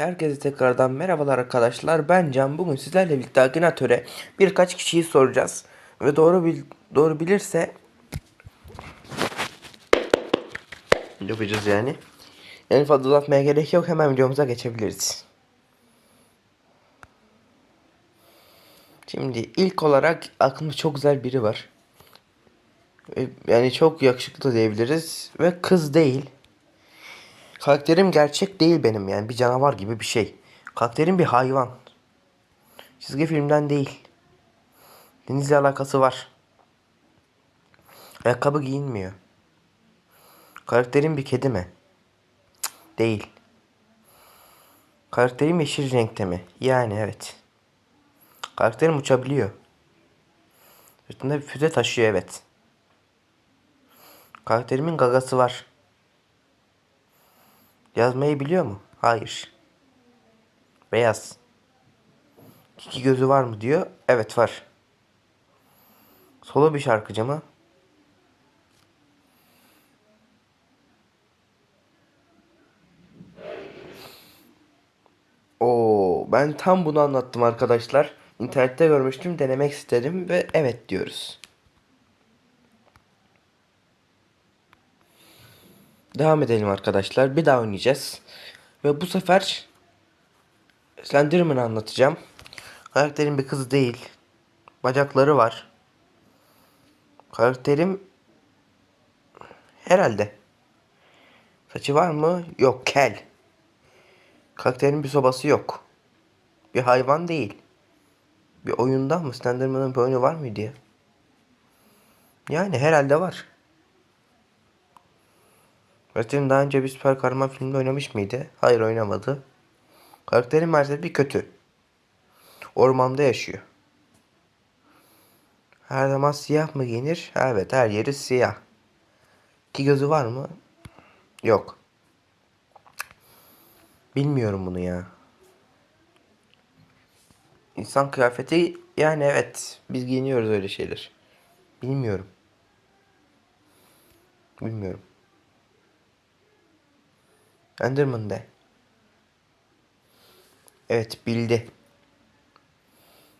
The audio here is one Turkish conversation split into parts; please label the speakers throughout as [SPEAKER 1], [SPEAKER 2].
[SPEAKER 1] Herkese tekrardan merhabalar arkadaşlar. Ben Can. Bugün sizlerle birlikte Akinatöre birkaç kişiyi soracağız. Ve doğru bil doğru bilirse yapacağız yani. En fazla uzatmaya gerek yok. Hemen videomuza geçebiliriz. Şimdi ilk olarak aklımda çok güzel biri var. Ve Yani çok yakışıklı diyebiliriz. Ve kız değil. Karakterim gerçek değil benim yani bir canavar gibi bir şey. Karakterim bir hayvan. Çizgi filmden değil. Denizle alakası var. Ayakkabı giyinmiyor. Karakterim bir kedi mi? Değil. Karakterim yeşil renkte mi? Yani evet. Karakterim uçabiliyor. Üstünde bir füze taşıyor evet. Karakterimin gagası var. Yazmayı biliyor mu? Hayır. Beyaz. İki gözü var mı diyor. Evet var. Solo bir şarkıcı mı? Oo, ben tam bunu anlattım arkadaşlar. İnternette görmüştüm, denemek istedim ve evet diyoruz. Devam edelim arkadaşlar. Bir daha oynayacağız. Ve bu sefer Slenderman'ı anlatacağım. Karakterim bir kız değil. Bacakları var. Karakterim herhalde. Saçı var mı? Yok kel. Karakterin bir sobası yok. Bir hayvan değil. Bir oyunda mı? Slenderman'ın bir oyunu var mıydı ya? Yani herhalde var. Karakterin daha önce bir süper kahraman filminde oynamış mıydı? Hayır oynamadı. Karakterin maalesef bir kötü. Ormanda yaşıyor. Her zaman siyah mı giyinir? Evet her yeri siyah. İki gözü var mı? Yok. Bilmiyorum bunu ya. İnsan kıyafeti yani evet biz giyiniyoruz öyle şeyler. Bilmiyorum. Bilmiyorum. Enderman de. Evet bildi.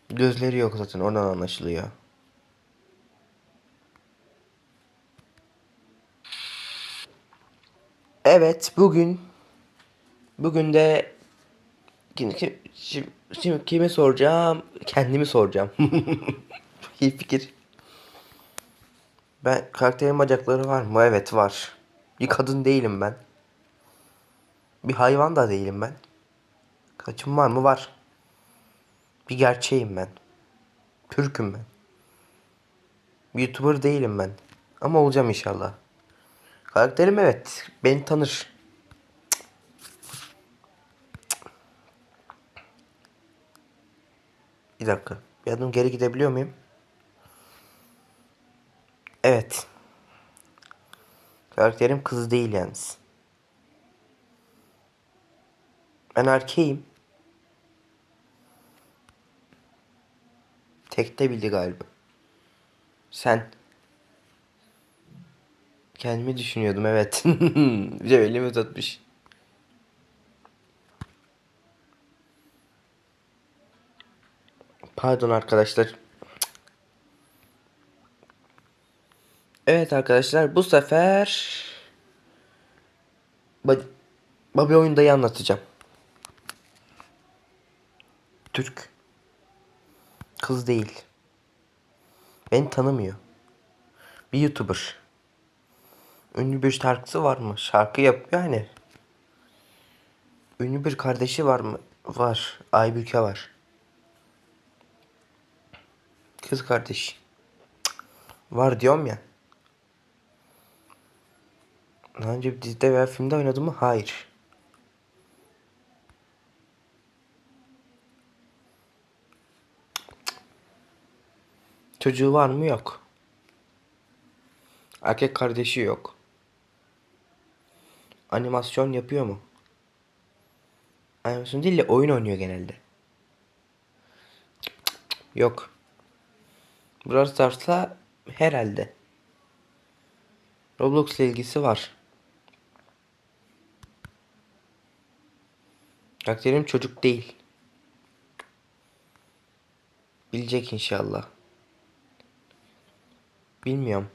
[SPEAKER 1] Gözleri yok zaten oradan anlaşılıyor. Evet bugün bugün de kim, kim, şimdi, kimi soracağım? Kendimi soracağım. İyi fikir. Ben karakterin bacakları var mı? Evet var. Bir kadın değilim ben. Bir hayvan da değilim ben. Kaçım var mı? Var. Bir gerçeğim ben. Türk'üm ben. YouTuber değilim ben. Ama olacağım inşallah. Karakterim evet. Beni tanır. Bir dakika. Bir adım geri gidebiliyor muyum? Evet. Karakterim kız değil yalnız. Ben erkeğim. Tekte bildi galiba. Sen. Kendimi düşünüyordum evet. Bir de elimi uzatmış. Pardon arkadaşlar. Evet arkadaşlar bu sefer Ba- Babi oyundayı anlatacağım. Türk. Kız değil. Beni tanımıyor. Bir YouTuber. Ünlü bir şarkısı var mı? Şarkı yapıyor yani. Ünlü bir kardeşi var mı? Var. Aybüke var. Kız kardeş. Var diyorum ya. Daha önce bir dizide veya filmde oynadı mı? Hayır. Çocuğu var mı? Yok. Erkek kardeşi yok. Animasyon yapıyor mu? Animasyon değil de oyun oynuyor genelde. Yok. Brawl Stars'la herhalde. Roblox ile ilgisi var. Karakterim çocuk değil. Bilecek inşallah. Bilmiyorum.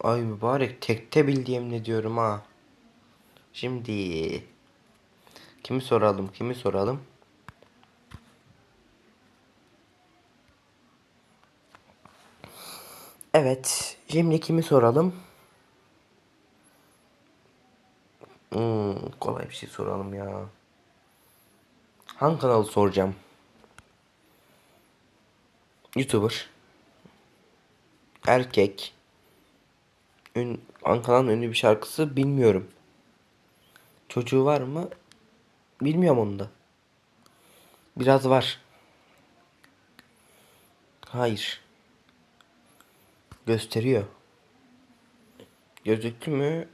[SPEAKER 1] Ay mübarek tekte bildiğim ne diyorum ha. Şimdi kimi soralım kimi soralım. Evet şimdi kimi soralım. Bir şey soralım ya. Hangi kanalı soracağım? YouTuber. Erkek. Ün, Ankara'nın ünlü bir şarkısı bilmiyorum. Çocuğu var mı? Bilmiyorum onu da. Biraz var. Hayır. Gösteriyor. Gözüktü mü?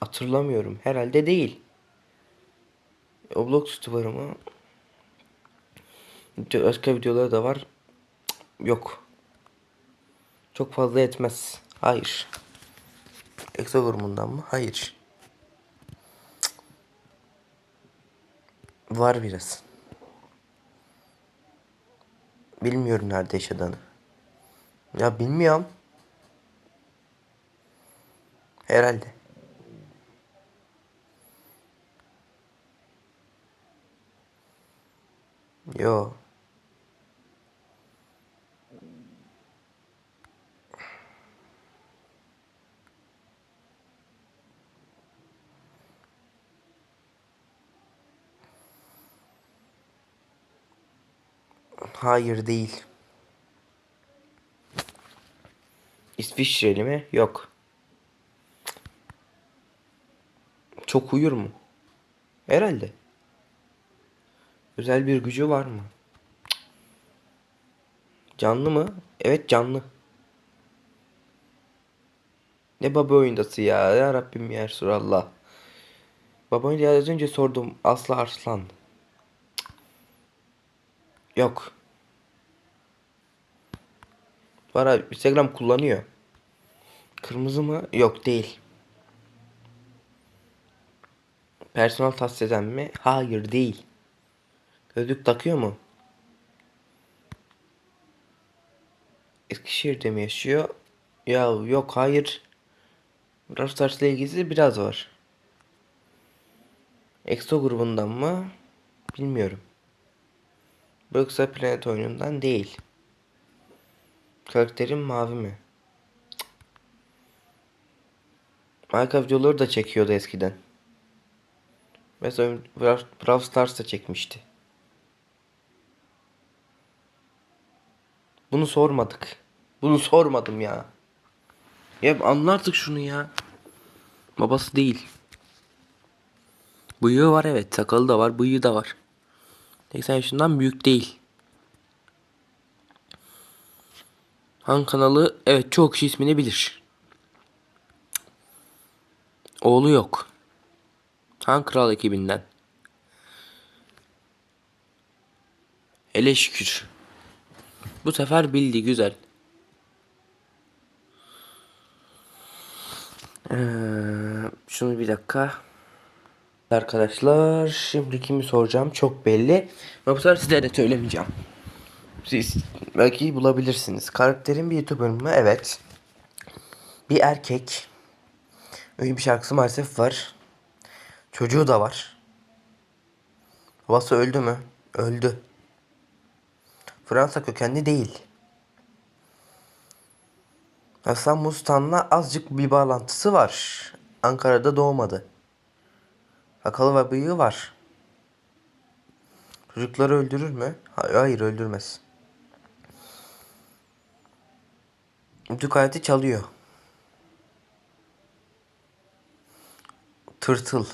[SPEAKER 1] Hatırlamıyorum. Herhalde değil. Roblox YouTuber'ı mı? Başka videoları da var. Yok. Çok fazla etmez. Hayır. Exo grubundan mı? Hayır. Var biraz. Bilmiyorum nerede yaşadığını. Ya bilmiyorum. Herhalde. Yo. Hayır değil. İsviçreli mi? Yok. Çok uyur mu? Herhalde. Özel bir gücü var mı? Canlı mı? Evet canlı. Ne baba oyundası ya? Ya Rabbim ya Resulallah. Baba oyunda az önce sordum. Aslı Arslan. Yok. Var abi Instagram kullanıyor. Kırmızı mı? Yok değil. Personel tahsis eden mi? Hayır değil. Gözlük takıyor mu? Eskişehir'de mi yaşıyor? Ya yok hayır. Brawl Stars'la ilgisi biraz var. EXO grubundan mı? Bilmiyorum. Yoksa Planet oyunundan değil. Karakterim mavi mi? Minecraft videoları da çekiyordu eskiden. Mesela Brawl Stars da çekmişti. Bunu sormadık. Bunu sormadım ya. Ya anla artık şunu ya. Babası değil. Bıyığı var evet. Sakalı da var. Bıyığı da var. 80 yaşından büyük değil. Han kanalı evet çok kişi ismini bilir. Oğlu yok. Han Kral ekibinden. Ele şükür. Bu sefer bildi güzel. Ee, şunu bir dakika. Arkadaşlar şimdi kimi soracağım çok belli. Ama bu sefer size de söylemeyeceğim. Siz belki bulabilirsiniz. Karakterin bir YouTuber mı? Evet. Bir erkek. Öyle bir şarkısı maalesef var. Çocuğu da var. Babası öldü mü? Öldü. Fransa kökenli değil. Hasan Mustan'la azıcık bir bağlantısı var. Ankara'da doğmadı. Sakalı ve bıyığı var. Çocukları öldürür mü? Ha- Hayır öldürmez. Aleti çalıyor. Tırtıl.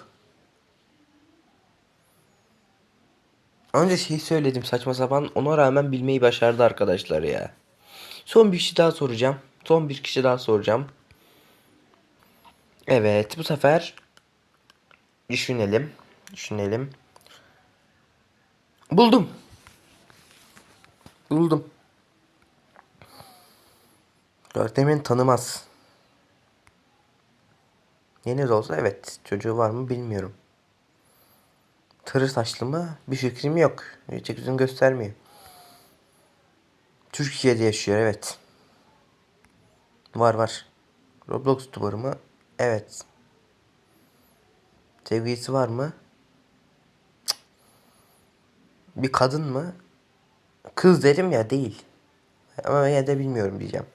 [SPEAKER 1] Önce şey söyledim saçma sapan ona rağmen bilmeyi başardı arkadaşlar ya. Son bir kişi daha soracağım. Son bir kişi daha soracağım. Evet bu sefer düşünelim. Düşünelim. Buldum. Buldum. Karakterimin tanımaz. Yeni de olsa evet. Çocuğu var mı bilmiyorum. Tırı saçlı mı? Bir fikrim yok. Hiç yüzünü göstermiyor. Türkiye'de yaşıyor evet. Var var. Roblox duvarı mı? Evet. Sevgilisi var mı? Cık. Bir kadın mı? Kız dedim ya değil. Ama ya da bilmiyorum diyeceğim.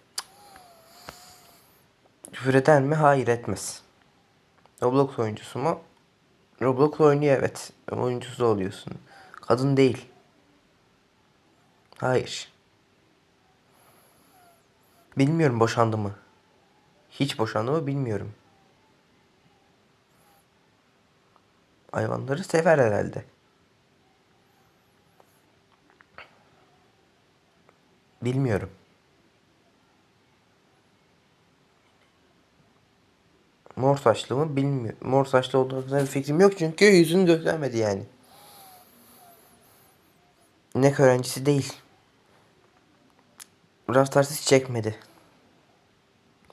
[SPEAKER 1] Küfür eder mi? Hayır etmez. Roblox oyuncusu mu? Roblox oynuyor evet. Oyuncusu oluyorsun. Kadın değil. Hayır. Bilmiyorum boşandı mı? Hiç boşandı mı bilmiyorum. Hayvanları sever herhalde. Bilmiyorum. Mor saçlı mı bilmiyorum. Mor saçlı olduğuna bir fikrim yok çünkü yüzünü göstermedi yani. Ne öğrencisi değil. Raftarsız çekmedi.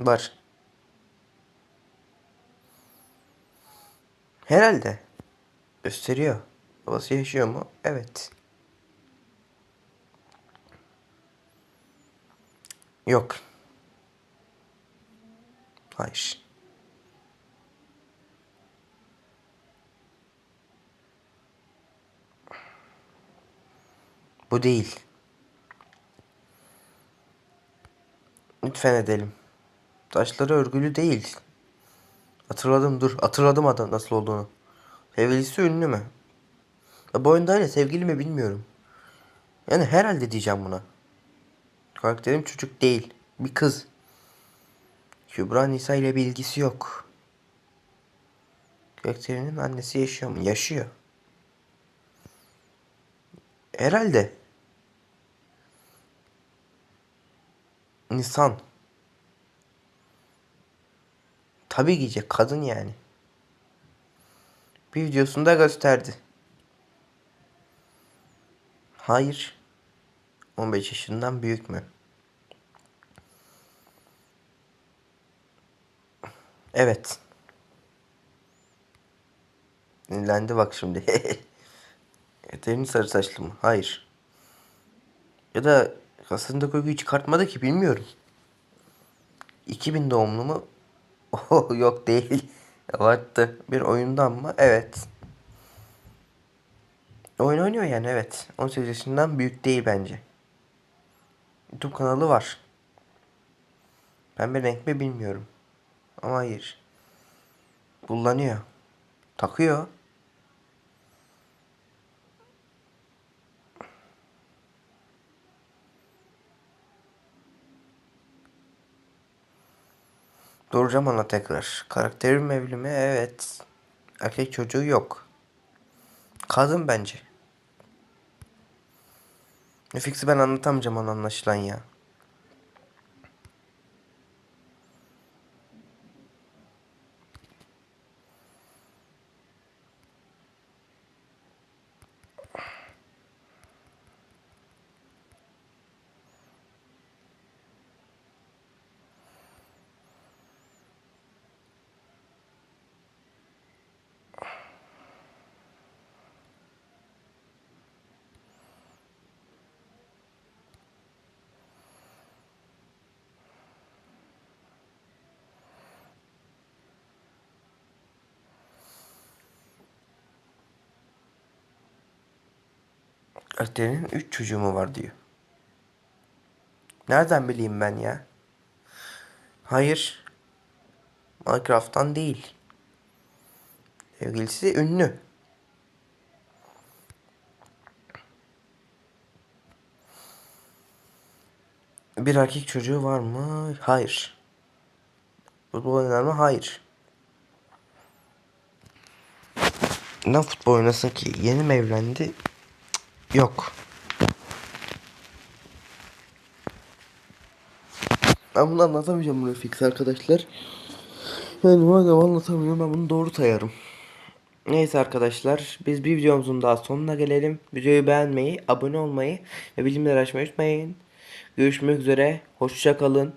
[SPEAKER 1] Var. Herhalde. Gösteriyor. Babası yaşıyor mu? Evet. Yok. Hayır. Bu değil. Lütfen edelim. Taşları örgülü değil. Hatırladım dur. Hatırladım adam nasıl olduğunu. Sevgilisi ünlü mü? Ya bu oyunda öyle sevgili mi bilmiyorum. Yani herhalde diyeceğim buna. Karakterim çocuk değil. Bir kız. Kübra Nisa ile bir ilgisi yok. Karakterinin annesi yaşıyor mu? Yaşıyor. Herhalde. Nisan. Tabii giyecek kadın yani. Bir videosunda gösterdi. Hayır. 15 yaşından büyük mü? Evet. Dinlendi bak şimdi. Eteğini sarı saçlı mı? Hayır. Ya da kasında koyguyu çıkartmadı ki bilmiyorum. 2000 doğumlu mu? Oh yok değil. Abarttı. Bir oyundan mı? Evet. Oyun oynuyor yani evet. 18 yaşından büyük değil bence. YouTube kanalı var. Pembe renk mi bilmiyorum. Ama hayır. Kullanıyor. Takıyor. Duracağım ona tekrar. Karakterim evli mi? Evet. Erkek çocuğu yok. Kadın bence. Fix'i ben anlatamayacağım ona anlaşılan ya. Karakterinin 3 çocuğu mu var diyor. Nereden bileyim ben ya? Hayır. Minecraft'tan değil. Sevgilisi ünlü. Bir erkek çocuğu var mı? Hayır. Futbol oynar mı? Hayır. Ne futbol oynasın ki? Yeni mi evlendi? Yok. Ben bunu anlatamayacağım bunu fix arkadaşlar. Yani madem anlatamıyorum ben bunu doğru sayarım. Neyse arkadaşlar biz bir videomuzun daha sonuna gelelim. Videoyu beğenmeyi, abone olmayı ve bildirimleri açmayı unutmayın. Görüşmek üzere. Hoşça kalın.